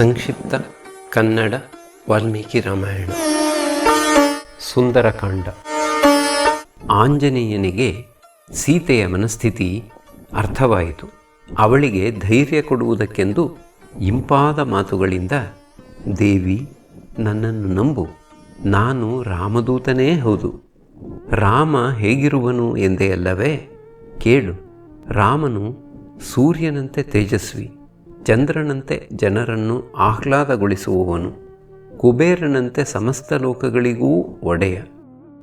ಸಂಕ್ಷಿಪ್ತ ಕನ್ನಡ ವಾಲ್ಮೀಕಿ ರಾಮಾಯಣ. ಸುಂದರಕಾಂಡ. ಆಂಜನೇಯನಿಗೆ ಸೀತೆಯ ಮನಸ್ಥಿತಿ ಅರ್ಥವಾಯಿತು. ಅವಳಿಗೆ ಧೈರ್ಯ ಕೊಡುವುದಕ್ಕೆಂದು ಇಂಪಾದ ಮಾತುಗಳಿಂದ, ದೇವಿ, ನನ್ನನ್ನು ನಂಬು. ನಾನು ರಾಮದೂತನೇ ಹೌದು. ರಾಮ ಹೇಗಿರುವನು ಎಂದೇ ಅಲ್ಲವೇ? ಕೇಳು. ರಾಮನು ಸೂರ್ಯನಂತೆ ತೇಜಸ್ವಿ. ಚಂದ್ರನಂತೆ ಜನರನ್ನು ಆಹ್ಲಾದಗೊಳಿಸುವವನು, ಕುಬೇರನಂತೆ ಸಮಸ್ತ ಲೋಕಗಳಿಗೂ ಒಡೆಯ,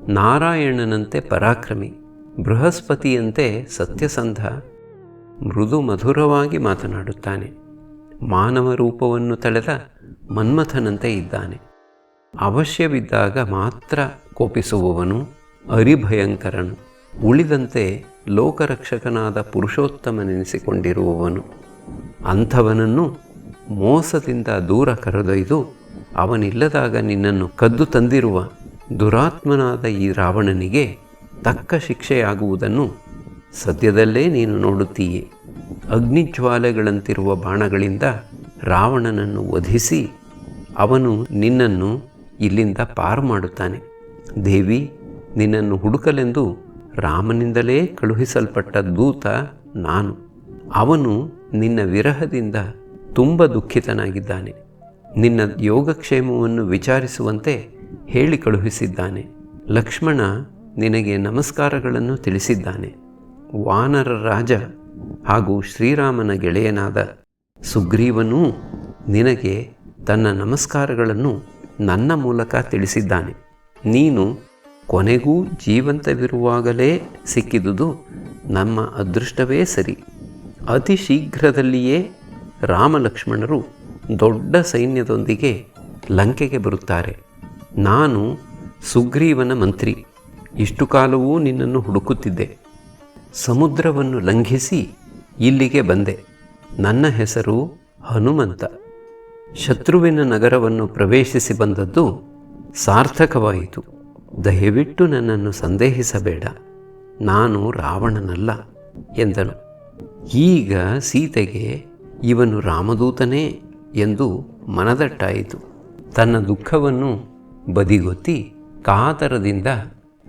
ನಾರಾಯಣನಂತೆ ಪರಾಕ್ರಮಿ, ಬೃಹಸ್ಪತಿಯಂತೆ ಸತ್ಯಸಂಧ ಮೃದು ಮಧುರವಾಗಿ ಮಾತನಾಡುತ್ತಾನೆ. ಮಾನವ ರೂಪವನ್ನು ತಳೆದ ಮನ್ಮಥನಂತೆ ಇದ್ದಾನೆ. ಅವಶ್ಯವಿದ್ದಾಗ ಮಾತ್ರ ಕೋಪಿಸುವವನು, ಅರಿಭಯಂಕರನು, ಉಳಿದಂತೆ ಲೋಕರಕ್ಷಕನಾದ ಪುರುಷೋತ್ತಮನೆನಿಸಿಕೊಂಡಿರುವವನು. ಅಂಥವನನ್ನು ಮೋಸದಿಂದ ದೂರ ಕರೆದೊಯ್ದು ಅವನಿಲ್ಲದಾಗ ನಿನ್ನನ್ನು ಕದ್ದು ತಂದಿರುವ ದುರಾತ್ಮನಾದ ಈ ರಾವಣನಿಗೆ ತಕ್ಕ ಶಿಕ್ಷೆಯಾಗುವುದನ್ನು ಸದ್ಯದಲ್ಲೇ ನೀನು ನೋಡುತ್ತೀಯೇ. ಅಗ್ನಿಜ್ವಾಲೆಗಳಂತಿರುವ ಬಾಣಗಳಿಂದ ರಾವಣನನ್ನು ವಧಿಸಿ ಅವನು ನಿನ್ನನ್ನು ಇಲ್ಲಿಂದ ಪಾರು ಮಾಡುತ್ತಾನೆ. ದೇವಿ, ನಿನ್ನನ್ನು ಹುಡುಕಲೆಂದು ರಾಮನಿಂದಲೇ ಕಳುಹಿಸಲ್ಪಟ್ಟ ದೂತ ನಾನು. ಅವನು ನಿನ್ನ ವಿರಹದಿಂದ ತುಂಬ ದುಃಖಿತನಾಗಿದ್ದಾನೆ. ನಿನ್ನ ಯೋಗಕ್ಷೇಮವನ್ನು ವಿಚಾರಿಸುವಂತೆ ಹೇಳಿ ಕಳುಹಿಸಿದ್ದಾನೆ. ಲಕ್ಷ್ಮಣ ನಿನಗೆ ನಮಸ್ಕಾರಗಳನ್ನು ತಿಳಿಸಿದ್ದಾನೆ. ವಾನರ ರಾಜ ಹಾಗೂ ಶ್ರೀರಾಮನ ಗೆಳೆಯನಾದ ಸುಗ್ರೀವನೂ ನಿನಗೆ ತನ್ನ ನಮಸ್ಕಾರಗಳನ್ನು ನನ್ನ ಮೂಲಕ ತಿಳಿಸಿದ್ದಾನೆ. ನೀನು ಕೊನೆಗೂ ಜೀವಂತವಿರುವಾಗಲೇ ಸಿಕ್ಕಿದುದು ನಮ್ಮ ಅದೃಷ್ಟವೇ ಸರಿ. ಅತಿ ಶೀಘ್ರದಲ್ಲಿಯೇ ರಾಮಲಕ್ಷ್ಮಣರು ದೊಡ್ಡ ಸೈನ್ಯದೊಂದಿಗೆ ಲಂಕೆಗೆ ಬರುತ್ತಾರೆ. ನಾನು ಸುಗ್ರೀವನ ಮಂತ್ರಿ. ಇಷ್ಟು ಕಾಲವೂ ನಿನ್ನನ್ನು ಹುಡುಕುತ್ತಿದ್ದೆ. ಸಮುದ್ರವನ್ನು ಲಂಘಿಸಿ ಇಲ್ಲಿಗೆ ಬಂದೆ. ನನ್ನ ಹೆಸರು ಹನುಮಂತ. ಶತ್ರುವಿನ ನಗರವನ್ನು ಪ್ರವೇಶಿಸಿ ಬಂದದ್ದು ಸಾರ್ಥಕವಾಯಿತು. ದಯವಿಟ್ಟು ನನ್ನನ್ನು ಸಂದೇಹಿಸಬೇಡ. ನಾನು ರಾವಣನಲ್ಲ ಎಂದನು. ಈಗ ಸೀತೆಗೆ ಇವನು ರಾಮದೂತನೇ ಎಂದು ಮನದಟ್ಟಾಯಿತು. ತನ್ನ ದುಃಖವನ್ನು ಬದಿಗೊತ್ತಿ ಕಾತರದಿಂದ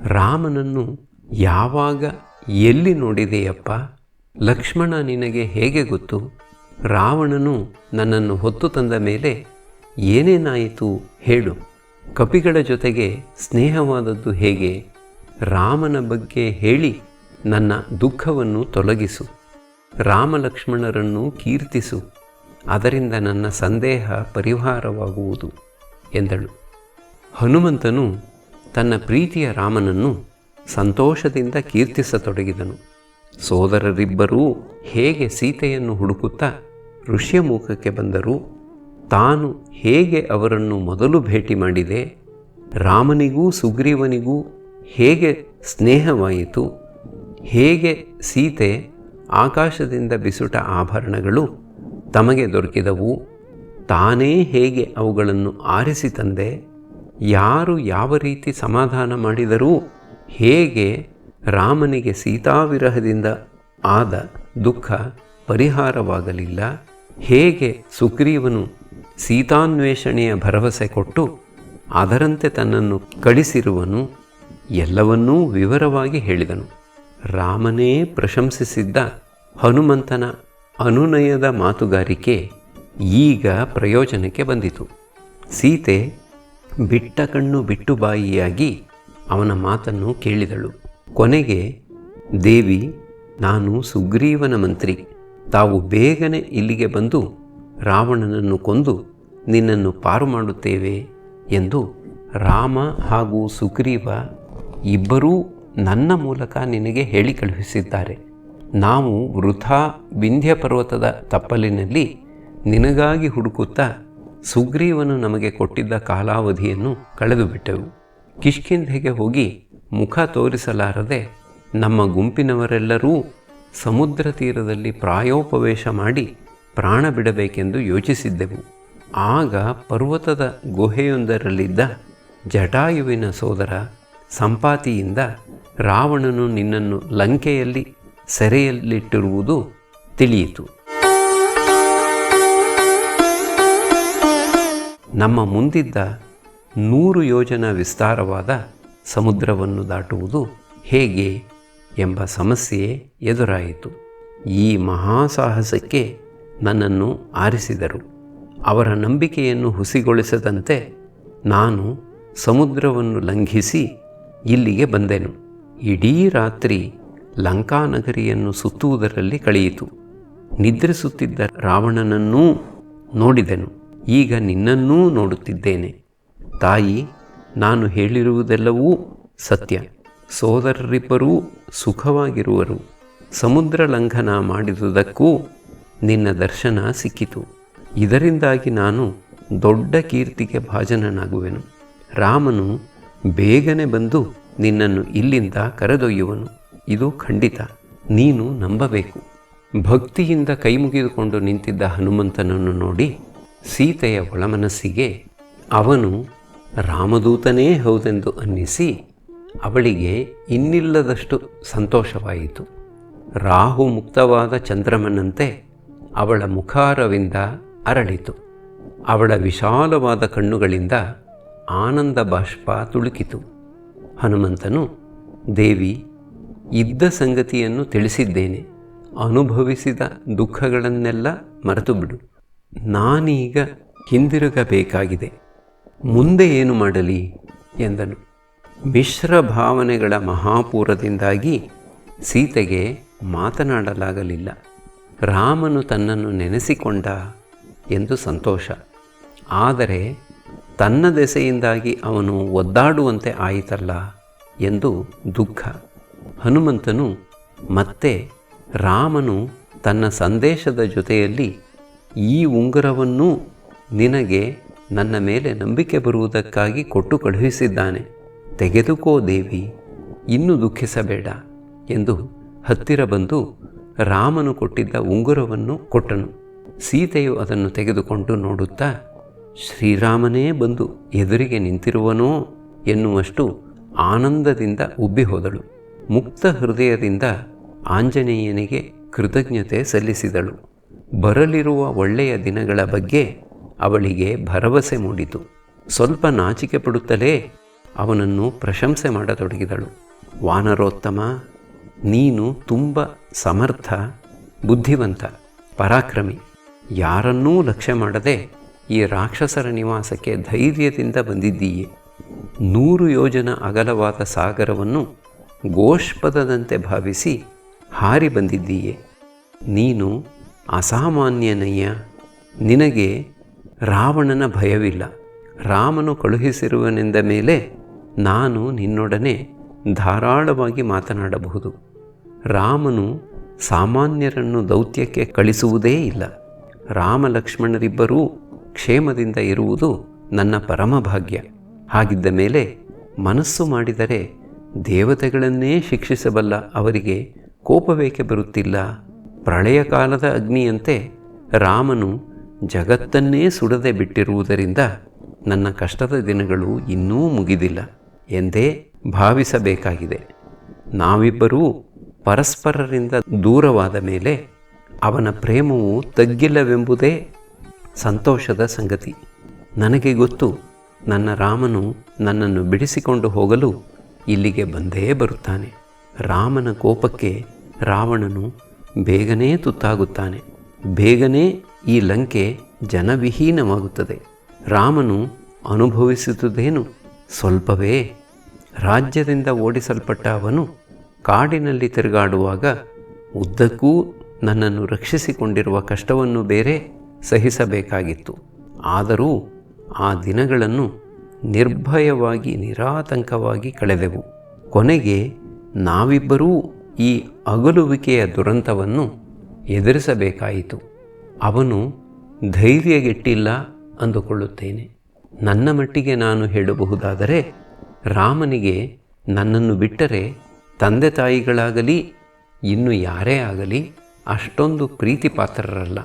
ರಾಮನನ್ನು ಯಾವಾಗ ಎಲ್ಲಿ ನೋಡಿದೆಯಪ್ಪ? ಲಕ್ಷ್ಮಣ ನಿನಗೆ ಹೇಗೆ ಗೊತ್ತು? ರಾವಣನು ನನ್ನನ್ನು ಹೊತ್ತು ತಂದ ಮೇಲೆ ಏನೇನಾಯಿತು ಹೇಳು. ಕಪಿಗಳ ಜೊತೆಗೆ ಸ್ನೇಹವಾದದ್ದು ಹೇಗೆ? ರಾಮನ ಬಗ್ಗೆ ಹೇಳಿ ನನ್ನ ದುಃಖವನ್ನು ತೊಲಗಿಸು. ರಾಮಲಕ್ಷ್ಮಣರನ್ನು ಕೀರ್ತಿಸು. ಅದರಿಂದ ನನ್ನ ಸಂದೇಹ ಪರಿಹಾರವಾಗುವುದು ಎಂದಳು. ಹನುಮಂತನು ತನ್ನ ಪ್ರೀತಿಯ ರಾಮನನ್ನು ಸಂತೋಷದಿಂದ ಕೀರ್ತಿಸತೊಡಗಿದನು. ಸೋದರರಿಬ್ಬರೂ ಹೇಗೆ ಸೀತೆಯನ್ನು ಹುಡುಕುತ್ತಾ ಋಷ್ಯಮುಖಕ್ಕೆ ಬಂದರು ತಾನು ಹೇಗೆ ಅವರನ್ನು ಮೊದಲು ಭೇಟಿ ಮಾಡಿದೆ, ರಾಮನಿಗೂ ಸುಗ್ರೀವನಿಗೂ ಹೇಗೆ ಸ್ನೇಹವಾಯಿತು, ಹೇಗೆ ಸೀತೆ ಆಕಾಶದಿಂದ ಬಿಸುಟ ಆಭರಣಗಳು ತಮಗೆ ದೊರಕಿದವು. ತಾನೇ ಹೇಗೆ ಅವುಗಳನ್ನು ಆರಿಸಿ ತಂದೆ? ಯಾರು ಯಾವ ರೀತಿ ಸಮಾಧಾನ ಮಾಡಿದರೂ ಹೇಗೆ ರಾಮನಿಗೆ ಸೀತಾವಿರಹದಿಂದ ಆದ ದುಃಖ ಪರಿಹಾರವಾಗಲಿಲ್ಲ? ಹೇಗೆ ಸುಗ್ರೀವನು ಸೀತಾನ್ವೇಷಣೆಯ ಭರವಸೆ ಕೊಟ್ಟು ಅದರಂತೆ ತನ್ನನ್ನು ಕಳಿಸಿರುವನು? ಎಲ್ಲವನ್ನೂ ವಿವರವಾಗಿ ಹೇಳಿದನು. ರಾಮನೇ ಪ್ರಶಂಸಿಸಿದ್ದ ಹನುಮಂತನ ಅನುನಯದ ಮಾತುಗಾರಿಕೆ ಈಗ ಪ್ರಯೋಜನಕ್ಕೆ ಬಂದಿತು. ಸೀತೆ ಬಿಟ್ಟ ಕಣ್ಣು ಬಿಟ್ಟು ಬಾಯಿಯಾಗಿ ಅವನ ಮಾತನ್ನು ಕೇಳಿದಳು. ಕೊನೆಗೆ, ದೇವಿ, ನಾನು ಸುಗ್ರೀವನ ಮಂತ್ರಿ. ತಾವು ಬೇಗನೆ ಇಲ್ಲಿಗೆ ಬಂದು ರಾವಣನನ್ನು ಕೊಂದು ನಿನ್ನನ್ನು ಪಾರು ಮಾಡುತ್ತೇವೆ ಎಂದು ರಾಮ ಹಾಗೂ ಸುಗ್ರೀವ ಇಬ್ಬರೂ ನನ್ನ ಮೂಲಕ ನಿನಗೆ ಹೇಳಿ ಕಳುಹಿಸಿದ್ದಾರೆ. ನಾವು ವೃಥಾ ವಿಂಧ್ಯ ಪರ್ವತದ ತಪ್ಪಲಿನಲ್ಲಿ ನಿನಗಾಗಿ ಹುಡುಕುತ್ತಾ ಸುಗ್ರೀವನು ನಮಗೆ ಕೊಟ್ಟಿದ್ದ ಕಾಲಾವಧಿಯನ್ನು ಕಳೆದುಬಿಟ್ಟೆವು. ಕಿಷ್ಕಿಂಧೆಗೆ ಹೋಗಿ ಮುಖ ತೋರಿಸಲಾರದೆ ನಮ್ಮ ಗುಂಪಿನವರೆಲ್ಲರೂ ಸಮುದ್ರ ತೀರದಲ್ಲಿ ಪ್ರಾಯೋಪವೇಶ ಮಾಡಿ ಪ್ರಾಣ ಬಿಡಬೇಕೆಂದು ಯೋಚಿಸಿದ್ದೆವು. ಆಗ ಪರ್ವತದ ಗುಹೆಯೊಂದರಲ್ಲಿದ್ದ ಜಟಾಯುವಿನ ಸೋದರ ಸಂಪಾತಿಯಿಂದ ರಾವಣನು ನಿನ್ನನ್ನು ಲಂಕೆಯಲ್ಲಿ ಸೆರೆಯಲ್ಲಿಟ್ಟಿರುವುದು ತಿಳಿಯಿತು. ನಮ್ಮ ಮುಂದಿದ್ದ ನೂರು ಯೋಜನ ವಿಸ್ತಾರವಾದ ಸಮುದ್ರವನ್ನು ದಾಟುವುದು ಹೇಗೆ ಎಂಬ ಸಮಸ್ಯೆ ಎದುರಾಯಿತು. ಈ ಮಹಾಸಾಹಸಕ್ಕೆ ನನ್ನನ್ನು ಆರಿಸಿದರು. ಅವರ ನಂಬಿಕೆಯನ್ನು ಹುಸಿಗೊಳಿಸದಂತೆ ನಾನು ಸಮುದ್ರವನ್ನು ಲಂಘಿಸಿ ಇಲ್ಲಿಗೆ ಬಂದೆನು. ಇಡೀ ರಾತ್ರಿ ಲಂಕಾನಗರಿಯನ್ನು ಸುತ್ತುವುದರಲ್ಲಿ ಕಳೆಯಿತು. ನಿದ್ರಿಸುತ್ತಿದ್ದ ರಾವಣನನ್ನೂ ನೋಡಿದೆನು. ಈಗ ನಿನ್ನನ್ನೂ ನೋಡುತ್ತಿದ್ದೇನೆ. ತಾಯಿ, ನಾನು ಹೇಳಿರುವುದೆಲ್ಲವೂ ಸತ್ಯ. ಸೋದರರಿಬ್ಬರೂ ಸುಖವಾಗಿರುವರು. ಸಮುದ್ರ ಲಂಘನ ಮಾಡಿದುದಕ್ಕೂ ನಿನ್ನ ದರ್ಶನ ಸಿಕ್ಕಿತು. ಇದರಿಂದಾಗಿ ನಾನು ದೊಡ್ಡ ಕೀರ್ತಿಗೆ ಭಾಜನನಾಗುವೆನು. ರಾಮನು ಬೇಗನೆ ಬಂದು ನಿನ್ನನ್ನು ಇಲ್ಲಿಂದ ಕರೆದೊಯ್ಯುವನು. ಇದು ಖಂಡಿತ. ನೀನು ನಂಬಬೇಕು. ಭಕ್ತಿಯಿಂದ ಕೈಮುಗಿದುಕೊಂಡು ನಿಂತಿದ್ದ ಹನುಮಂತನನ್ನು ನೋಡಿ ಸೀತೆಯ ಒಳಮನಸ್ಸಿಗೆ ಅವನು, ರಾಮದೂತನೇ ಹೌದೆಂದು ಅನ್ನಿಸಿ ಅವಳಿಗೆ ಇನ್ನಿಲ್ಲದಷ್ಟು ಸಂತೋಷವಾಯಿತು. ರಾಹು ಮುಕ್ತವಾದ ಚಂದ್ರಮನಂತೆ ಅವಳ ಮುಖಾರವಿಂದ ಅರಳಿತು. ಅವಳ ವಿಶಾಲವಾದ ಕಣ್ಣುಗಳಿಂದ ಆನಂದ ಬಾಷ್ಪ ತುಳುಕಿತು. ಹನುಮಂತನು, ದೇವಿ, ಇದ್ದ ಸಂಗತಿಯನ್ನು ತಿಳಿಸಿದ್ದೇನೆ. ಅನುಭವಿಸಿದ ದುಃಖಗಳನ್ನೆಲ್ಲ ಮರೆತು ಬಿಡು ನಾನೀಗ ಹಿಂದಿರುಗಬೇಕಾಗಿದೆ. ಮುಂದೆ ಏನು ಮಾಡಲಿ? ಎಂದನು. ಮಿಶ್ರ ಭಾವನೆಗಳ ಮಹಾಪೂರದಿಂದಾಗಿ ಸೀತೆಗೆ ಮಾತನಾಡಲಾಗಲಿಲ್ಲ. ರಾಮನು ತನ್ನನ್ನು ನೆನೆಸಿಕೊಂಡ ಎಂದು ಸಂತೋಷ. ಆದರೆ ತನ್ನ ದೆಸೆಯಿಂದಾಗಿ ಅವನು ಒದ್ದಾಡುವಂತೆ ಆಯಿತಲ್ಲ ಎಂದು ದುಃಖ. ಹನುಮಂತನು ಮತ್ತೆ ರಾಮನು ತನ್ನ ಸಂದೇಶದ ಜೊತೆಯಲ್ಲಿ ಈ ಉಂಗುರವನ್ನು ನಿನಗೆ ನನ್ನ ಮೇಲೆ ನಂಬಿಕೆ ಬರುವುದಕ್ಕಾಗಿ ಕೊಟ್ಟು ಕಳುಹಿಸಿದ್ದಾನೆ. ತೆಗೆದುಕೋ ದೇವಿ, ಇನ್ನೂ ದುಃಖಿಸಬೇಡ ಎಂದು ಹತ್ತಿರ ಬಂದು ರಾಮನು ಕೊಟ್ಟಿದ್ದ ಉಂಗುರವನ್ನು ಕೊಟ್ಟನು. ಸೀತೆಯು ಅದನ್ನು ತೆಗೆದುಕೊಂಡು ನೋಡುತ್ತಾ ಶ್ರೀರಾಮನೇ ಬಂದು ಎದುರಿಗೆ ನಿಂತಿರುವನೋ ಎನ್ನುವಷ್ಟು ಆನಂದದಿಂದ ಉಬ್ಬಿ ಹೋದಳು. ಮುಕ್ತ ಹೃದಯದಿಂದ ಆಂಜನೇಯನಿಗೆ ಕೃತಜ್ಞತೆ ಸಲ್ಲಿಸಿದಳು. ಬರಲಿರುವ ಒಳ್ಳೆಯ ದಿನಗಳ ಬಗ್ಗೆ ಅವಳಿಗೆ ಭರವಸೆ ಮೂಡಿತು. ಸ್ವಲ್ಪ ನಾಚಿಕೆ ಪಡುತ್ತಲೇ ಅವನನ್ನು ಪ್ರಶಂಸೆ ಮಾಡತೊಡಗಿದಳು. ವಾನರೋತ್ತಮ, ನೀನು ತುಂಬ ಸಮರ್ಥ, ಬುದ್ಧಿವಂತ, ಪರಾಕ್ರಮಿ, ಯಾರನ್ನೂ ಲಕ್ಷ್ಯ ಮಾಡದೆ ಈ ರಾಕ್ಷಸರ ನಿವಾಸಕ್ಕೆ ಧೈರ್ಯದಿಂದ ಬಂದಿದ್ದೀಯೆ. ನೂರು ಯೋಜನ ಅಗಲವಾದ ಸಾಗರವನ್ನು ಗೋಷ್ಪದದಂತೆ ಭಾವಿಸಿ ಹಾರಿ ಬಂದಿದ್ದೀಯೆ. ನೀನು ಅಸಾಮಾನ್ಯನಯ್ಯ ನಿನಗೆ ರಾವಣನ ಭಯವಿಲ್ಲ. ರಾಮನು ಕಳುಹಿಸಿರುವನೆಂದ ಮೇಲೆ ನಾನು ನಿನ್ನೊಡನೆ ಧಾರಾಳವಾಗಿ ಮಾತನಾಡಬಹುದು. ರಾಮನು ಸಾಮಾನ್ಯರನ್ನು ದೌತ್ಯಕ್ಕೆ ಕಳಿಸುವುದೇ ಇಲ್ಲ. ರಾಮ ಲಕ್ಷ್ಮಣರಿಬ್ಬರೂ ಕ್ಷೇಮದಿಂದ ಇರುವುದು ನನ್ನ ಪರಮಭಾಗ್ಯ. ಹಾಗಿದ್ದ ಮೇಲೆ ಮನಸ್ಸು ಮಾಡಿದರೆ ದೇವತೆಗಳನ್ನೇ ಶಿಕ್ಷಿಸಬಲ್ಲ ಅವರಿಗೆ ಕೋಪವೇಕೆ ಬರುತ್ತಿಲ್ಲ? ಪ್ರಳಯ ಕಾಲದ ಅಗ್ನಿಯಂತೆ ರಾಮನು ಜಗತ್ತನ್ನೇ ಸುಡದೆ ಬಿಟ್ಟಿರುವುದರಿಂದ ನನ್ನ ಕಷ್ಟದ ದಿನಗಳು ಇನ್ನೂ ಮುಗಿದಿಲ್ಲ ಎಂದೇ ಭಾವಿಸಬೇಕಾಗಿದೆ. ನಾವಿಬ್ಬರೂ ಪರಸ್ಪರರಿಂದ ದೂರವಾದ ಮೇಲೆ ಅವನ ಪ್ರೇಮವು ತಗ್ಗಿಲ್ಲವೆಂಬುದೇ ಸಂತೋಷದ ಸಂಗತಿ. ನನಗೆ ಗೊತ್ತು, ನನ್ನ ರಾಮನು ನನ್ನನ್ನು ಬಿಡಿಸಿಕೊಂಡು ಹೋಗಲು ಇಲ್ಲಿಗೆ ಬಂದೇ ಬರುತ್ತಾನೆ. ರಾಮನ ಕೋಪಕ್ಕೆ ರಾವಣನು ಬೇಗನೆ ತುತ್ತಾಗುತ್ತಾನೆ. ಬೇಗನೆ ಈ ಲಂಕೆ ಜನವಿಹೀನವಾಗುತ್ತದೆ. ರಾಮನು ಅನುಭವಿಸುತ್ತದೇನು? ಸ್ವಲ್ಪವೇ. ರಾಜ್ಯದಿಂದ ಓಡಿಸಲ್ಪಟ್ಟ ಅವನು ಕಾಡಿನಲ್ಲಿ ತಿರುಗಾಡುವಾಗ ಉದ್ದಕ್ಕೂ ನನ್ನನ್ನು ರಕ್ಷಿಸಿಕೊಂಡಿರುವ ಕಷ್ಟವನ್ನು ಬೇರೆ ಸಹಿಸಬೇಕಾಗಿತ್ತು. ಆದರೂ ಆ ದಿನಗಳನ್ನು ನಿರ್ಭಯವಾಗಿ, ನಿರಾತಂಕವಾಗಿ ಕಳೆದೆವು. ಕೊನೆಗೆ ನಾವಿಬ್ಬರೂ ಈ ಅಗಲುವಿಕೆಯ ದುರಂತವನ್ನು ಎದುರಿಸಬೇಕಾಯಿತು. ಅವನು ಧೈರ್ಯಗೆಟ್ಟಿಲ್ಲ ಅಂದುಕೊಳ್ಳುತ್ತೇನೆ. ನನ್ನ ಮಟ್ಟಿಗೆ ನಾನು ಹೇಳಬಹುದಾದರೆ, ರಾಮನಿಗೆ ನನ್ನನ್ನು ಬಿಟ್ಟರೆ ತಂದೆ ತಾಯಿಗಳಾಗಲಿ, ಇನ್ನು ಯಾರೇ ಆಗಲಿ, ಅಷ್ಟೊಂದು ಪ್ರೀತಿ ಪಾತ್ರರಲ್ಲ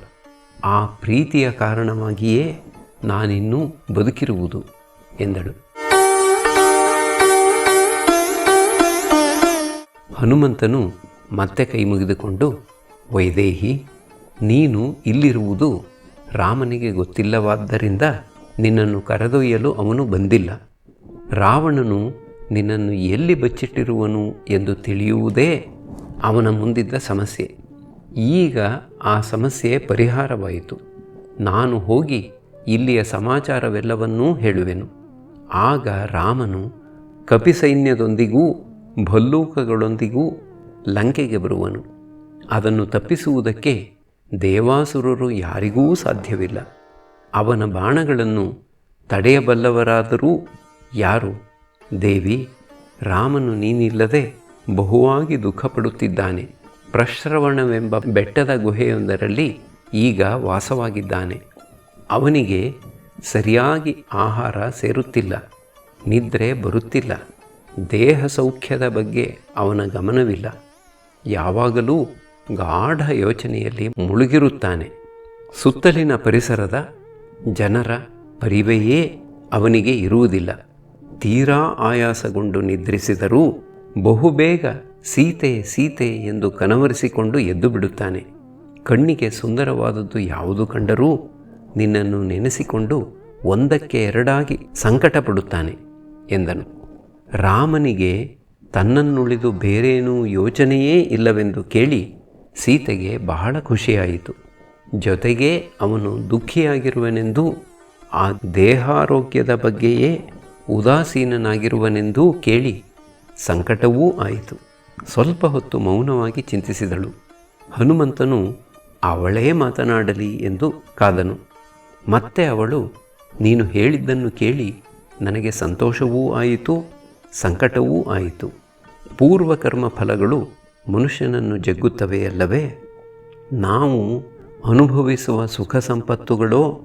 ಆ ಪ್ರೀತಿಯ ಕಾರಣವಾಗಿಯೇ ನಾನಿನ್ನೂ ಬದುಕಿರುವುದು ಎಂದಳು. ಹನುಮಂತನು ಮತ್ತೆ ಕೈ ಮುಗಿದುಕೊಂಡು, ವೈದೇಹಿ, ನೀನು ಇಲ್ಲಿರುವುದು ರಾಮನಿಗೆ ಗೊತ್ತಿಲ್ಲವಾದ್ದರಿಂದ ನಿನ್ನನ್ನು ಕರೆದೊಯ್ಯಲು ಅವನು ಬಂದಿಲ್ಲ. ರಾವಣನು ನಿನ್ನನ್ನು ಎಲ್ಲಿ ಬಚ್ಚಿಟ್ಟಿರುವನು ಎಂದು ತಿಳಿಯುವುದೇ ಅವನ ಮುಂದಿದ್ದ ಸಮಸ್ಯೆ. ಈಗ ಆ ಸಮಸ್ಯೆ ಪರಿಹಾರವಾಯಿತು. ನಾನು ಹೋಗಿ ಇಲ್ಲಿಯ ಸಮಾಚಾರವೆಲ್ಲವನ್ನೂ ಹೇಳುವೆನು. ಆಗ ರಾಮನು ಕಪಿಸೈನ್ಯದೊಂದಿಗೂ ಭಲ್ಲೂಕಗಳೊಂದಿಗೂ ಲಂಕೆಗೆ ಬರುವನು. ಅದನ್ನು ತಪ್ಪಿಸುವುದಕ್ಕೆ ದೇವಾಸುರರು ಯಾರಿಗೂ ಸಾಧ್ಯವಿಲ್ಲ. ಅವನ ಬಾಣಗಳನ್ನು ತಡೆಯಬಲ್ಲವರಾದರೂ ಯಾರು? ದೇವಿ, ರಾಮನು ನೀನಿಲ್ಲದೆ ಬಹುವಾಗಿ ದುಃಖಪಡುತ್ತಿದ್ದಾನೆ. ಪ್ರಶ್ರವಣವೆಂಬ ಬೆಟ್ಟದ ಗುಹೆಯೊಂದರಲ್ಲಿ ಈಗ ವಾಸವಾಗಿದ್ದಾನೆ. ಅವನಿಗೆ ಸರಿಯಾಗಿ ಆಹಾರ ಸೇರುತ್ತಿಲ್ಲ, ನಿದ್ರೆ ಬರುತ್ತಿಲ್ಲ, ದೇಹ ಸೌಖ್ಯದ ಬಗ್ಗೆ ಅವನ ಗಮನವಿಲ್ಲ. ಯಾವಾಗಲೂ ಗಾಢ ಯೋಚನೆಯಲ್ಲಿ ಮುಳುಗಿರುತ್ತಾನೆ. ಸುತ್ತಲಿನ ಪರಿಸರದ ಜನರ ಪರಿವೆಯೇ ಅವನಿಗೆ ಇರುವುದಿಲ್ಲ. ತೀರಾ ಆಯಾಸಗೊಂಡು ನಿದ್ರಿಸಿದರೂ ಬಹುಬೇಗ ಸೀತೆ ಸೀತೆ ಎಂದು ಕನವರಿಸಿಕೊಂಡು ಎದ್ದು ಬಿಡುತ್ತಾನೆ. ಕಣ್ಣಿಗೆ ಸುಂದರವಾದದ್ದು ಯಾವುದು ಕಂಡರೂ ನಿನ್ನನ್ನು ನೆನೆಸಿಕೊಂಡು ಒಂದಕ್ಕೆ ಎರಡಾಗಿ ಸಂಕಟ ಪಡುತ್ತಾನೆ ಎಂದನು. ರಾಮನಿಗೆ ತನ್ನನ್ನುಳಿದು ಬೇರೇನೂ ಯೋಚನೆಯೇ ಇಲ್ಲವೆಂದು ಕೇಳಿ ಸೀತೆಗೆ ಬಹಳ ಖುಷಿಯಾಯಿತು. ಜೊತೆಗೆ ಅವನು ದುಃಖಿಯಾಗಿರುವನೆಂದೂ, ಆ ದೇಹಾರೋಗ್ಯದ ಬಗ್ಗೆಯೇ ಉದಾಸೀನನಾಗಿರುವನೆಂದೂ ಕೇಳಿ ಸಂಕಟವೂ ಆಯಿತು. ಸ್ವಲ್ಪ ಹೊತ್ತು ಮೌನವಾಗಿ ಚಿಂತಿಸಿದಳು. ಹನುಮಂತನು, ಅವಳೇ ಮಾತನಾಡಲಿ ಎಂದು ಕಾದನು. ಮತ್ತೆ ಅವಳು, ನೀನು ಹೇಳಿದ್ದನ್ನು ಕೇಳಿ ನನಗೆ ಸಂತೋಷವೂ ಆಯಿತು, ಸಂಕಟವೂ ಆಯಿತು. ಪೂರ್ವಕರ್ಮ ಫಲಗಳು ಮನುಷ್ಯನನ್ನು ಜಗ್ಗುತ್ತವೆಯಲ್ಲವೇ ನಾವು ಅನುಭವಿಸುವ ಸುಖ ಸಂಪತ್ತುಗಳೋ,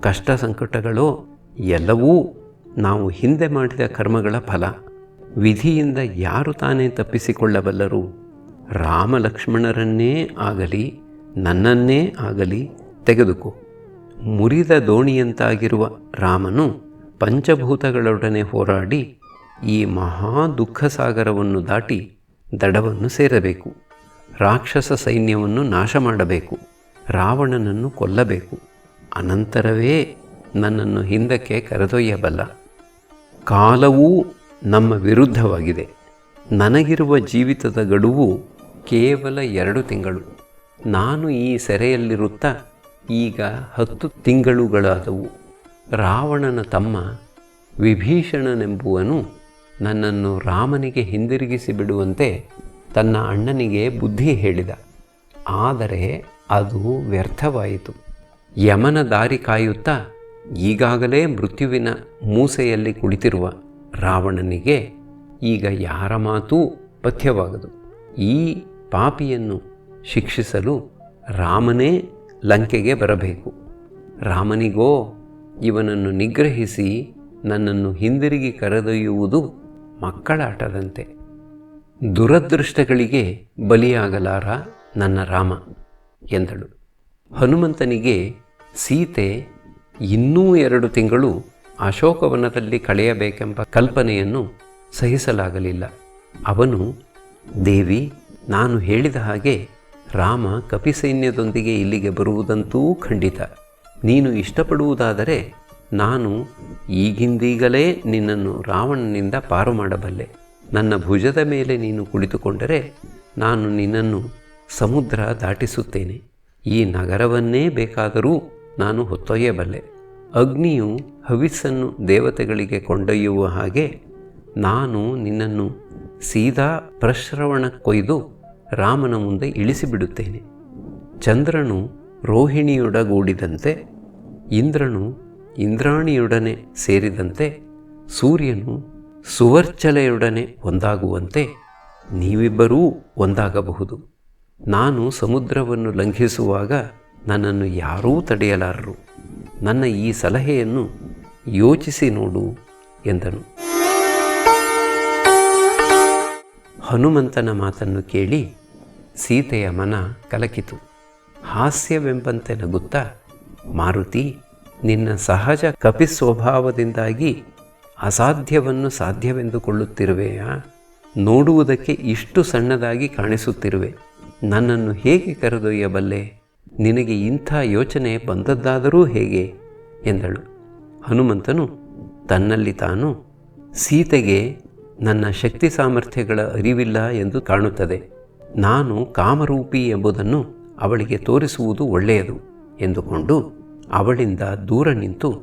ಕಷ್ಟ ಸಂಕಟಗಳೋ ಎಲ್ಲವೂ ನಾವು ಹಿಂದೆ ಮಾಡಿದ ಕರ್ಮಗಳ ಫಲ. ವಿಧಿಯಿಂದ ಯಾರು ತಾನೇ ತಪ್ಪಿಸಿಕೊಳ್ಳಬಲ್ಲರು? ರಾಮಲಕ್ಷ್ಮಣರನ್ನೇ ಆಗಲಿ, ನನ್ನನ್ನೇ ಆಗಲಿ ತೆಗೆದುಕೋ. ಮುರಿದ ದೋಣಿಯಂತಾಗಿರುವ ರಾಮನು ಪಂಚಭೂತಗಳೊಡನೆ ಹೋರಾಡಿ ಈ ಮಹಾ ದುಃಖ ಸಾಗರವನ್ನು ದಾಟಿ ದಡವನ್ನು ಸೇರಬೇಕು. ರಾಕ್ಷಸ ಸೈನ್ಯವನ್ನು ನಾಶ ಮಾಡಬೇಕು. ರಾವಣನನ್ನು ಕೊಲ್ಲಬೇಕು. ಅನಂತರವೇ ನನ್ನನ್ನು ಹಿಂದಕ್ಕೆ ಕರೆದೊಯ್ಯಬಲ್ಲ. ಕಾಲವೂ ನಮ್ಮ ವಿರುದ್ಧವಾಗಿದೆ. ನನಗಿರುವ ಜೀವಿತದ ಗಡುವು ಕೇವಲ ಎರಡು ತಿಂಗಳು. ನಾನು ಈ ಸೆರೆಯಲ್ಲಿರುತ್ತಾ ಈಗ ಹತ್ತು ತಿಂಗಳುಗಳಾದವು. ರಾವಣನ ತಮ್ಮ ವಿಭೀಷಣನೆಂಬುವನು ನನ್ನನ್ನು ರಾಮನಿಗೆ ಹಿಂದಿರುಗಿಸಿ ಬಿಡುವಂತೆ ತನ್ನ ಅಣ್ಣನಿಗೆ ಬುದ್ಧಿ ಹೇಳಿದ. ಆದರೆ ಅದು ವ್ಯರ್ಥವಾಯಿತು. ಯಮನ ದಾರಿ ಕಾಯುತ್ತಾ ಈಗಾಗಲೇ ಮೃತ್ಯುವಿನ ಮೂಸೆಯಲ್ಲಿ ಕುಳಿತಿರುವ ರಾವಣನಿಗೆ ಈಗ ಯಾರ ಮಾತೂ ಪಥ್ಯವಾಗದು. ಈ ಪಾಪಿಯನ್ನು ಶಿಕ್ಷಿಸಲು ರಾಮನೇ ಲಂಕೆಗೆ ಬರಬೇಕು. ರಾಮನಿಗೋ, ಇವನನ್ನು ನಿಗ್ರಹಿಸಿ ನನ್ನನ್ನು ಹಿಂದಿರುಗಿ ಕರೆದೊಯ್ಯುವುದು ಮಕ್ಕಳಾಟದಂತೆ. ದುರದೃಷ್ಟಗಳಿಗೆ ಬಲಿಯಾಗಲಾರ ನನ್ನ ರಾಮ ಎಂದಳು. ಹನುಮಂತನಿಗೆ ಸೀತೆ ಇನ್ನೂ ಎರಡು ತಿಂಗಳು ಅಶೋಕವನದಲ್ಲಿ ಕಳೆಯಬೇಕೆಂಬ ಕಲ್ಪನೆಯನ್ನು ಸಹಿಸಲಾಗಲಿಲ್ಲ. ಅವನು, ದೇವಿ, ನಾನು ಹೇಳಿದ ಹಾಗೆ ರಾಮ ಕಪಿಸೈನ್ಯದೊಂದಿಗೆ ಇಲ್ಲಿಗೆ ಬರುವುದಂತೂ ಖಂಡಿತ. ನೀನು ಇಷ್ಟಪಡುವುದಾದರೆ ನಾನು ಈಗಿಂದೀಗಲೇ ನಿನ್ನನ್ನು ರಾವಣನಿಂದ ಪಾರು ಮಾಡಬಲ್ಲೆ. ನನ್ನ ಭುಜದ ಮೇಲೆ ನೀನು ಕುಳಿತುಕೊಂಡರೆ ನಾನು ನಿನ್ನನ್ನು ಸಮುದ್ರ ದಾಟಿಸುತ್ತೇನೆ. ಈ ನಗರವನ್ನೇ ಬೇಕಾದರೂ ನಾನು ಹೊತ್ತೊಯ್ಯಬಲ್ಲೆ. ಅಗ್ನಿಯು ಹವಿಸ್ಸನ್ನು ದೇವತೆಗಳಿಗೆ ಕೊಂಡೊಯ್ಯುವ ಹಾಗೆ ನಾನು ನಿನ್ನನ್ನು ಸೀದಾ ಪ್ರಶ್ರವಣ ಕೊಯ್ದು ರಾಮನ ಮುಂದೆ ಇಳಿಸಿಬಿಡುತ್ತೇನೆ. ಚಂದ್ರನು ರೋಹಿಣಿಯೊಡಗೂಡಿದಂತೆ, ಇಂದ್ರನು ಇಂದ್ರಾಣಿಯೊಡನೆ ಸೇರಿದಂತೆ, ಸೂರ್ಯನು ಸುವರ್ಚಲೆಯೊಡನೆ ಒಂದಾಗುವಂತೆ ನೀವಿಬ್ಬರೂ ಒಂದಾಗಬಹುದು. ನಾನು ಸಮುದ್ರವನ್ನು ಲಂಘಿಸುವಾಗ ನನ್ನನ್ನು ಯಾರೂ ತಡೆಯಲಾರರು. ನನ್ನ ಈ ಸಲಹೆಯನ್ನು ಯೋಚಿಸಿ ನೋಡು ಎಂದನು. ಹನುಮಂತನ ಮಾತನ್ನು ಕೇಳಿ ಸೀತೆಯ ಮನ ಕಲಕಿತು. ಹಾಸ್ಯವೆಂಬಂತೆ ನಗುತ್ತಾ, ಮಾರುತಿ, ನಿನ್ನ ಸಹಜ ಕಪಿ ಸ್ವಭಾವದಿಂದಾಗಿ ಅಸಾಧ್ಯವನ್ನು ಸಾಧ್ಯವೆಂದುಕೊಳ್ಳುತ್ತಿರುವೆಯಾ? ನೋಡುವುದಕ್ಕೆ ಇಷ್ಟು ಸಣ್ಣದಾಗಿ ಕಾಣಿಸುತ್ತಿರುವೆ. ನನ್ನನ್ನು ಹೇಗೆ ಕರೆದೊಯ್ಯಬಲ್ಲೆ? ನಿನಗೆ ಇಂಥ ಯೋಚನೆ ಬಂದದ್ದಾದರೂ ಹೇಗೆ? ಎಂದಳು. ಹನುಮಂತನು ತನ್ನಲ್ಲಿ ತಾನು ಸೀತೆಗೆ ನನ್ನ ಶಕ್ತಿ ಸಾಮರ್ಥ್ಯಗಳ ಅರಿವಿಲ್ಲ ಎಂದು ಕಾಣುತ್ತದೆ. ನಾನು ಕಾಮರೂಪಿ ಎಂಬುದನ್ನು ಅವಳಿಗೆ ತೋರಿಸುವುದು ಒಳ್ಳೆಯದು ಎಂದುಕೊಂಡು ಅವಳಿಂದ ದೂರ ನಿಂತು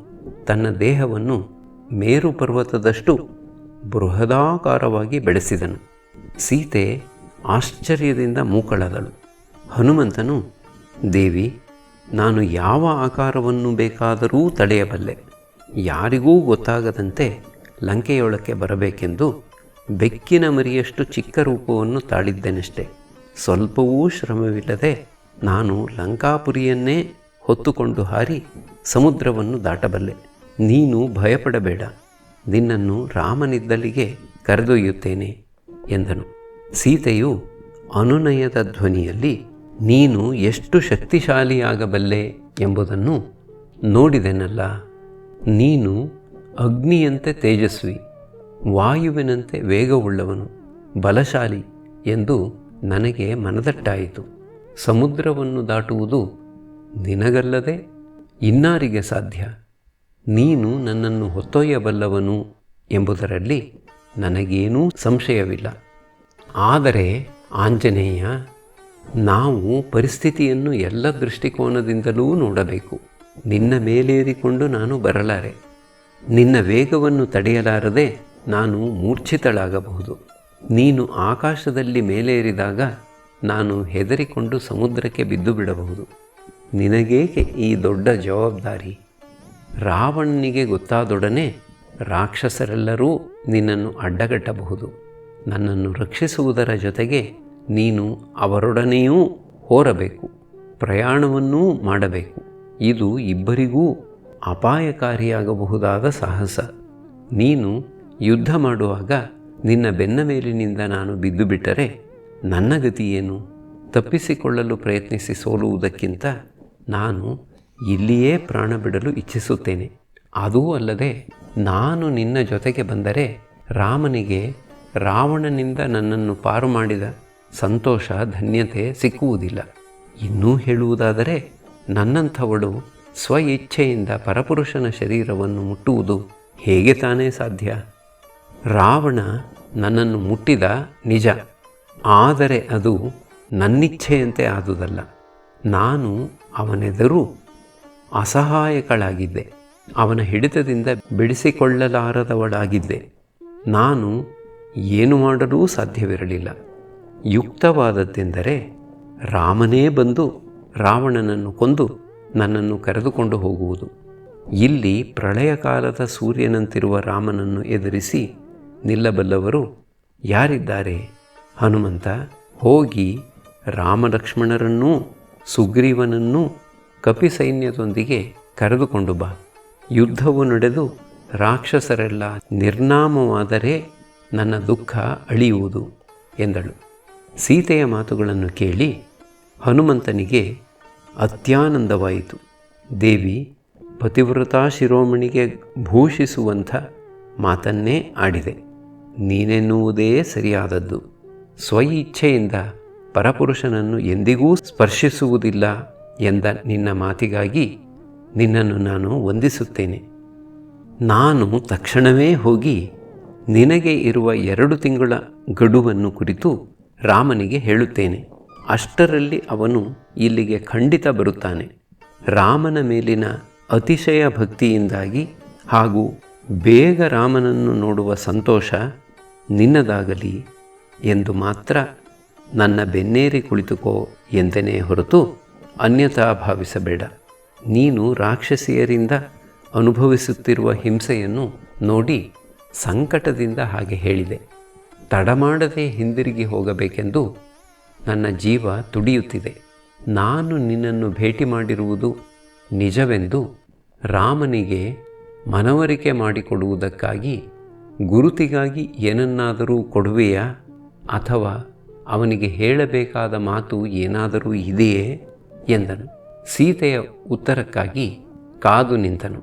ತನ್ನ ದೇಹವನ್ನು ಮೇರು ಪರ್ವತದಷ್ಟು ಬೃಹದಾಕಾರವಾಗಿ ಬೆಳೆಸಿದನು. ಸೀತೆ ಆಶ್ಚರ್ಯದಿಂದ ಮೂಕಳದಳು. ಹನುಮಂತನು ದೇವಿ, ನಾನು ಯಾವ ಆಕಾರವನ್ನು ಬೇಕಾದರೂ ತಡೆಯಬಲ್ಲೆ. ಯಾರಿಗೂ ಗೊತ್ತಾಗದಂತೆ ಲಂಕೆಯೊಳಕ್ಕೆ ಬರಬೇಕೆಂದು ಬೆಕ್ಕಿನ ಮರಿಯಷ್ಟು ಚಿಕ್ಕ ರೂಪವನ್ನು ತಾಳಿದ್ದೇನೆಷ್ಟೆ. ಸ್ವಲ್ಪವೂ ಶ್ರಮವಿಲ್ಲದೆ ನಾನು ಲಂಕಾಪುರಿಯನ್ನೇ ಹೊತ್ತುಕೊಂಡು ಹಾರಿ ಸಮುದ್ರವನ್ನು ದಾಟಬಲ್ಲೆ. ನೀನು ಭಯಪಡಬೇಡ. ನಿನ್ನನ್ನು ರಾಮನಿದ್ದಲಿಗೆ ಕರೆದೊಯ್ಯುತ್ತೇನೆ ಎಂದನು. ಸೀತೆಯು ಅನುನಯದ ಧ್ವನಿಯಲ್ಲಿ ನೀನು ಎಷ್ಟು ಶಕ್ತಿಶಾಲಿಯಾಗಬಲ್ಲೆ ಎಂಬುದನ್ನು ನೋಡಿದೆನಲ್ಲ. ನೀನು ಅಗ್ನಿಯಂತೆ ತೇಜಸ್ವಿ, ವಾಯುವಿನಂತೆ ವೇಗವುಳ್ಳವನು, ಬಲಶಾಲಿ ಎಂದು ನನಗೆ ಮನದಟ್ಟಾಯಿತು. ಸಮುದ್ರವನ್ನು ದಾಟುವುದು ನಿನಗಲ್ಲದೆ ಇನ್ನಾರಿಗೆ ಸಾಧ್ಯ. ನೀನು ನನ್ನನ್ನು ಹೊತ್ತೊಯ್ಯಬಲ್ಲವನು ಎಂಬುದರಲ್ಲಿ ನನಗೇನೂ ಸಂಶಯವಿಲ್ಲ. ಆದರೆ ಆಂಜನೇಯ ನಾವು ಪರಿಸ್ಥಿತಿಯನ್ನು ಎಲ್ಲ ದೃಷ್ಟಿಕೋನದಿಂದಲೂ ನೋಡಬೇಕು. ನಿನ್ನ ಮೇಲೇರಿಕೊಂಡು ನಾನು ಬರಲಾರೆ. ನಿನ್ನ ವೇಗವನ್ನು ತಡೆಯಲಾರದೆ ನಾನು ಮೂರ್ಛಿತಳಾಗಬಹುದು. ನೀನು ಆಕಾಶದಲ್ಲಿ ಮೇಲೇರಿದಾಗ ನಾನು ಹೆದರಿಕೊಂಡು ಸಮುದ್ರಕ್ಕೆ ಬಿದ್ದು ಬಿಡಬಹುದು ನಿನಗೇಕೆ ಈ ದೊಡ್ಡ ಜವಾಬ್ದಾರಿ? ರಾವಣನಿಗೆ ಗೊತ್ತಾದೊಡನೆ ರಾಕ್ಷಸರೆಲ್ಲರೂ ನಿನ್ನನ್ನು ಅಡ್ಡಗಟ್ಟಬಹುದು. ನನ್ನನ್ನು ರಕ್ಷಿಸುವುದರ ಜೊತೆಗೆ ನೀನು ಅವರೊಡನೆಯೂ ಹೋರಬೇಕು, ಪ್ರಯಾಣವನ್ನೂ ಮಾಡಬೇಕು. ಇದು ಇಬ್ಬರಿಗೂ ಅಪಾಯಕಾರಿಯಾಗಬಹುದಾದ ಸಾಹಸ. ನೀನು ಯುದ್ಧ ಮಾಡುವಾಗ ನಿನ್ನ ಬೆನ್ನ ಮೇಲಿನಿಂದ ನಾನು ಬಿದ್ದು ಬಿಟ್ಟರೆ ನನ್ನ ಗತಿ ಏನು ತಪ್ಪಿಸಿಕೊಳ್ಳಲು ಪ್ರಯತ್ನಿಸಿ ಸೋಲುವುದಕ್ಕಿಂತ ನಾನು ಇಲ್ಲಿಯೇ ಪ್ರಾಣ ಬಿಡಲು ಇಚ್ಛಿಸುತ್ತೇನೆ. ಅದೂ ಅಲ್ಲದೆ ನಾನು ನಿನ್ನ ಜೊತೆಗೆ ಬಂದರೆ ರಾಮನಿಗೆ ರಾವಣನಿಂದ ನನ್ನನ್ನು ಪಾರು ಮಾಡಿದ ಸಂತೋಷ, ಧನ್ಯತೆ ಸಿಕ್ಕುವುದಿಲ್ಲ. ಇನ್ನೂ ಹೇಳುವುದಾದರೆ, ನನ್ನಂಥವಳು ಸ್ವ ಇಚ್ಛೆಯಿಂದ ಪರಪುರುಷನ ಶರೀರವನ್ನು ಮುಟ್ಟುವುದು ಹೇಗೆ ತಾನೇ ಸಾಧ್ಯ? ರಾವಣ ನನ್ನನ್ನು ಮುಟ್ಟಿದ ನಿಜ. ಆದರೆ ಅದು ನನ್ನಿಚ್ಛೆಯಂತೆ ಆದುದಲ್ಲ. ನಾನು ಅವನೆದುರು ಅಸಹಾಯಕಳಾಗಿದ್ದೆ. ಅವನ ಹಿಡಿತದಿಂದ ಬಿಡಿಸಿಕೊಳ್ಳಲಾರದವಳಾಗಿದ್ದೆ. ನಾನು ಏನು ಮಾಡಲೂ ಸಾಧ್ಯವಿರಲಿಲ್ಲ. ಯುಕ್ತವಾದದ್ದೆಂದರೆ ರಾಮನೇ ಬಂದು ರಾವಣನನ್ನು ಕೊಂದು ನನ್ನನ್ನು ಕರೆದುಕೊಂಡು ಹೋಗುವುದು. ಇಲ್ಲಿ ಪ್ರಳಯ ಕಾಲದ ಸೂರ್ಯನಂತಿರುವ ರಾಮನನ್ನು ಎದುರಿಸಿ ನಿಲ್ಲಬಲ್ಲವರು ಯಾರಿದ್ದಾರೆ? ಹನುಮಂತ, ಹೋಗಿ ರಾಮಲಕ್ಷ್ಮಣರನ್ನೂ ಸುಗ್ರೀವನನ್ನೂ ಕಪಿಸೈನ್ಯದೊಂದಿಗೆ ಕರೆದುಕೊಂಡು ಬಾ. ಯುದ್ಧವು ನಡೆದು ರಾಕ್ಷಸರೆಲ್ಲ ನಿರ್ನಾಮವಾದರೆ ನನ್ನ ದುಃಖ ಅಳಿಯುವುದು ಎಂದಳು. ಸೀತೆಯ ಮಾತುಗಳನ್ನು ಕೇಳಿ ಹನುಮಂತನಿಗೆ ಅತ್ಯಾನಂದವಾಯಿತು. ದೇವಿ, ಪತಿವ್ರತಾ ಶಿರೋಮಣಿಗೆ ಭೂಷಿಸುವಂಥ ಮಾತನ್ನೇ ಆಡಿದೆ. ನೀನೆನ್ನುವುದೇ ಸರಿಯಾದದ್ದು. ಸ್ವ ಇಚ್ಛೆಯಿಂದ ಪರಪುರುಷನನ್ನು ಎಂದಿಗೂ ಸ್ಪರ್ಶಿಸುವುದಿಲ್ಲ ಎಂದ ನಿನ್ನ ಮಾತಿಗಾಗಿ ನಿನ್ನನ್ನು ನಾನು ವಂದಿಸುತ್ತೇನೆ. ನಾನು ತಕ್ಷಣವೇ ಹೋಗಿ ನಿನಗೆ ಇರುವ ಎರಡು ತಿಂಗಳ ಗಡುವನ್ನು ಕುರಿತು ರಾಮನಿಗೆ ಹೇಳುತ್ತೇನೆ, ಅಷ್ಟರಲ್ಲಿ ಅವನು ಇಲ್ಲಿಗೆ ಖಂಡಿತ ಬರುತ್ತಾನೆ. ರಾಮನ ಮೇಲಿನ ಅತಿಶಯ ಭಕ್ತಿಯಿಂದಾಗಿ ಹಾಗೂ ಬೇಗ ರಾಮನನ್ನು ನೋಡುವ ಸಂತೋಷ ನಿನ್ನದಾಗಲಿ ಎಂದು ಮಾತ್ರ ನನ್ನ ಬೆನ್ನೇರಿ ಕುಳಿತುಕೋ ಎಂದನೇ ಹೊರತು ಅನ್ಯಥಾ ಭಾವಿಸಬೇಡ. ನೀನು ರಾಕ್ಷಸಿಯರಿಂದ ಅನುಭವಿಸುತ್ತಿರುವ ಹಿಂಸೆಯನ್ನು ನೋಡಿ ಸಂಕಟದಿಂದ ಹಾಗೆ ಹೇಳಿದೆ. ತಡಮಾಡದೆ ಹಿಂದಿರುಗಿ ಹೋಗಬೇಕೆಂದು ನನ್ನ ಜೀವ ತುಡಿಯುತ್ತಿದೆ. ನಾನು ನಿನ್ನನ್ನು ಭೇಟಿ ಮಾಡಿರುವುದು ನಿಜವೆಂದು ರಾಮನಿಗೆ ಮನವರಿಕೆ ಮಾಡಿಕೊಡುವುದಕ್ಕಾಗಿ ಗುರುತಿಗಾಗಿ ಏನನ್ನಾದರೂ ಕೊಡುವೆಯಾ? ಅಥವಾ ಅವನಿಗೆ ಹೇಳಬೇಕಾದ ಮಾತು ಏನಾದರೂ ಇದೆಯೇ? ಎಂದನು. ಸೀತೆಯ ಉತ್ತರಕ್ಕಾಗಿ ಕಾದು ನಿಂತನು.